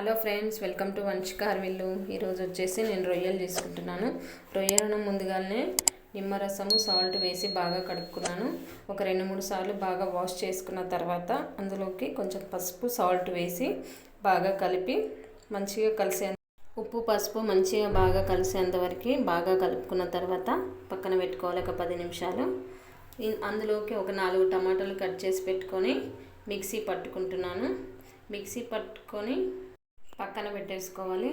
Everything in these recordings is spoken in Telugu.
Hello friends welcome to Vamshika Villu ఈరోజు వచ్చేసి నేను రొయ్యలు తీసుకుంటున్నాను. రొయ్యలను ముందుగానే నిమ్మరసము సాల్ట్ వేసి బాగా కడుక్కున్నాను. ఒక రెండు మూడు సార్లు బాగా వాష్ చేసుకున్న తర్వాత అందులోకి కొంచెం పసుపు సాల్ట్ వేసి బాగా కలిపి మంచిగా కలిసే ఉప్పు పసుపు మంచిగా బాగా కలిసేంతవరకు బాగా కలుపుకున్న తర్వాత పక్కన పెట్టుకోవాలి ఒక పది నిమిషాలు. అందులోకి ఒక నాలుగు టమాటాలు కట్ చేసి పెట్టుకొని మిక్సీ పట్టుకుంటున్నాను. మిక్సీ పట్టుకొని పక్కన పెట్టేసుకోవాలి.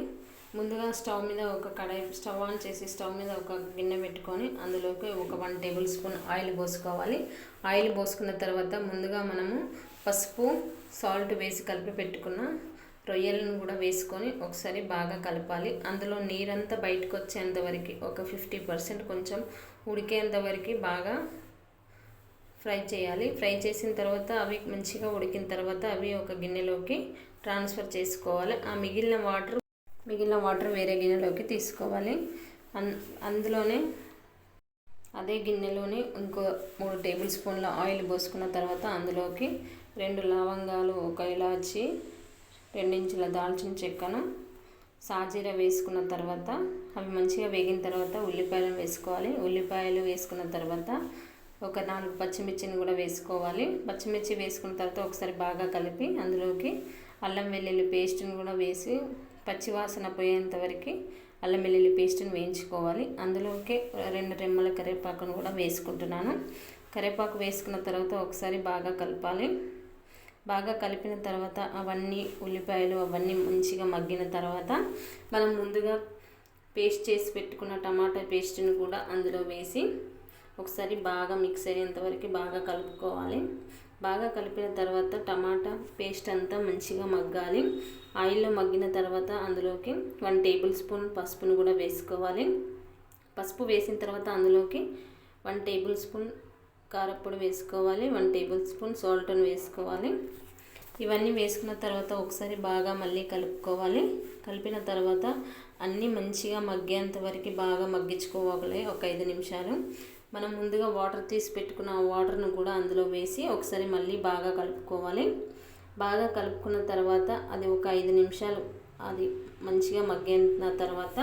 ముందుగా స్టవ్ మీద ఒక కడాయి స్టవ్ ఆన్ చేసి స్టవ్ మీద ఒక గిన్నె పెట్టుకొని అందులోకి ఒక వన్ టేబుల్ స్పూన్ ఆయిల్ పోసుకోవాలి. ఆయిల్ పోసుకున్న తర్వాత ముందుగా మనము పసుపు సాల్ట్ వేసి కలిపి పెట్టుకున్న రొయ్యలను కూడా వేసుకొని ఒకసారి బాగా కలపాలి. అందులో నీరంతా బయటకు వచ్చేంత వరకు ఒక ఫిఫ్టీ పర్సెంట్ కొంచెం ఉడికేంత వరకు బాగా ఫ్రై చేయాలి. ఫ్రై చేసిన తర్వాత అవి మంచిగా ఉడికిన తర్వాత అవి ఒక గిన్నెలోకి ట్రాన్స్ఫర్ చేసుకోవాలి. ఆ మిగిలిన వాటర్ మిగిలిన వాటర్ వేరే గిన్నెలోకి తీసుకోవాలి. అన్ అందులోనే అదే గిన్నెలోనే ఇంకో మూడు టేబుల్ స్పూన్ల ఆయిల్ పోసుకున్న తర్వాత అందులోకి రెండు లవంగాలు ఒక ఇలాచి రెండించుల దాల్చిన చెక్కను సాజీర వేసుకున్న తర్వాత అవి మంచిగా వేగిన తర్వాత ఉల్లిపాయలు వేసుకోవాలి. ఉల్లిపాయలు వేసుకున్న తర్వాత ఒక నాలుగు పచ్చిమిర్చిని కూడా వేసుకోవాలి. పచ్చిమిర్చి వేసుకున్న తర్వాత ఒకసారి బాగా కలిపి అందులోకి అల్లం వెల్లుల్లి పేస్ట్ని కూడా వేసి పచ్చివాసన పోయేంత వరకు అల్లం వెల్లుల్లి పేస్ట్ని వేయించుకోవాలి. అందులోకి రెండు రెమ్మల కరివేపాకును కూడా వేసుకుంటున్నాను. కరివేపాకు వేసుకున్న తర్వాత ఒకసారి బాగా కలపాలి. బాగా కలిపిన తర్వాత అవన్నీ ఉల్లిపాయలు అవన్నీ మంచిగా మగ్గిన తర్వాత మనం ముందుగా పేస్ట్ చేసి పెట్టుకున్న టమాటా పేస్ట్ని కూడా అందులో వేసి ఒకసారి బాగా మిక్స్ అయ్యేంత వరకు బాగా కలుపుకోవాలి. బాగా కలిపిన తర్వాత టమాటా పేస్ట్ అంతా మంచిగా మగ్గాలి. ఆయిల్లో మగ్గిన తర్వాత అందులోకి వన్ టేబుల్ స్పూన్ పసుపును కూడా వేసుకోవాలి. పసుపు వేసిన తర్వాత అందులోకి వన్ టేబుల్ స్పూన్ కారప్పొడి వేసుకోవాలి. వన్ టేబుల్ స్పూన్ సాల్ట్ను వేసుకోవాలి. ఇవన్నీ వేసుకున్న తర్వాత ఒకసారి బాగా మళ్ళీ కలుపుకోవాలి. కలిపిన తర్వాత అన్నీ మంచిగా మగ్గేంత వరకు బాగా మగ్గించుకోవాలి. ఒక ఐదు నిమిషాలు. మనం ముందుగా వాటర్ తీసి పెట్టుకున్న వాటర్ను కూడా అందులో వేసి ఒకసారి మళ్ళీ బాగా కలుపుకోవాలి. బాగా కలుపుకున్న తర్వాత అది ఒక ఐదు నిమిషాలు అది మంచిగా మగ్గిన తర్వాత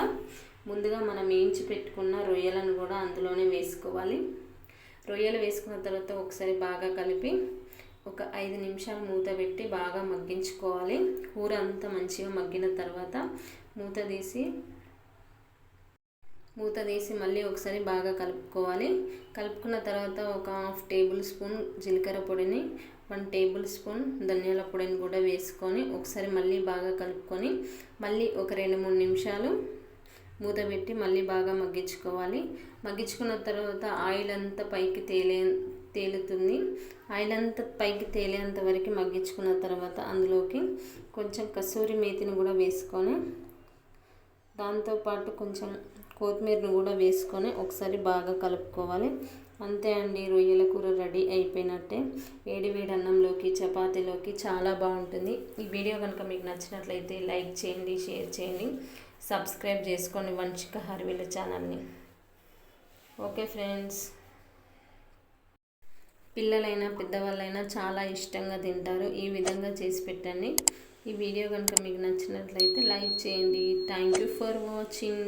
ముందుగా మనం వేయించి పెట్టుకున్న రొయ్యలను కూడా అందులోనే వేసుకోవాలి. రొయ్యలు వేసుకున్న తర్వాత ఒకసారి బాగా కలిపి ఒక ఐదు నిమిషాలు మూత పెట్టి బాగా మగ్గించుకోవాలి. కూర అంతా మంచిగా మగ్గిన తర్వాత మూత తీసి మూత తీసి మళ్ళీ ఒకసారి బాగా కలుపుకోవాలి. కలుపుకున్న తర్వాత ఒక హాఫ్ టేబుల్ స్పూన్ జీలకర్ర పొడిని వన్ టేబుల్ స్పూన్ ధనియాల పొడిని కూడా వేసుకొని ఒకసారి మళ్ళీ బాగా కలుపుకొని మళ్ళీ ఒక రెండు మూడు నిమిషాలు మూత పెట్టి మళ్ళీ బాగా మగ్గించుకోవాలి. మగ్గించుకున్న తర్వాత ఆయిల్ అంతా పైకి తేలే తేలుతుంది. ఆయిల్ అంతా పైకి తేలేంత వరకు మగ్గించుకున్న తర్వాత అందులోకి కొంచెం కసూరి మేతిని కూడా వేసుకొని దాంతోపాటు కొంచెం కొత్తిమీరను కూడా వేసుకొని ఒకసారి బాగా కలుపుకోవాలి. అంతే అండి రొయ్యల కూర రెడీ అయిపోయినట్టే. వేడి వేడి అన్నంలోకి చపాతీలోకి చాలా బాగుంటుంది. ఈ వీడియో కనుక మీకు నచ్చినట్లయితే లైక్ చేయండి షేర్ చేయండి. సబ్స్క్రైబ్ చేసుకోండి వంచిక హర్విల ఛానల్ని. Okay friends. పిల్లలైనా పెద్దవాళ్ళైనా చాలా ఇష్టంగా తింటారు. ఈ విధంగా చేసి పెట్టండి. ఈ వీడియో కనుక మీకు నచ్చినట్లయితే లైక్ చేయండి. Thank you for watching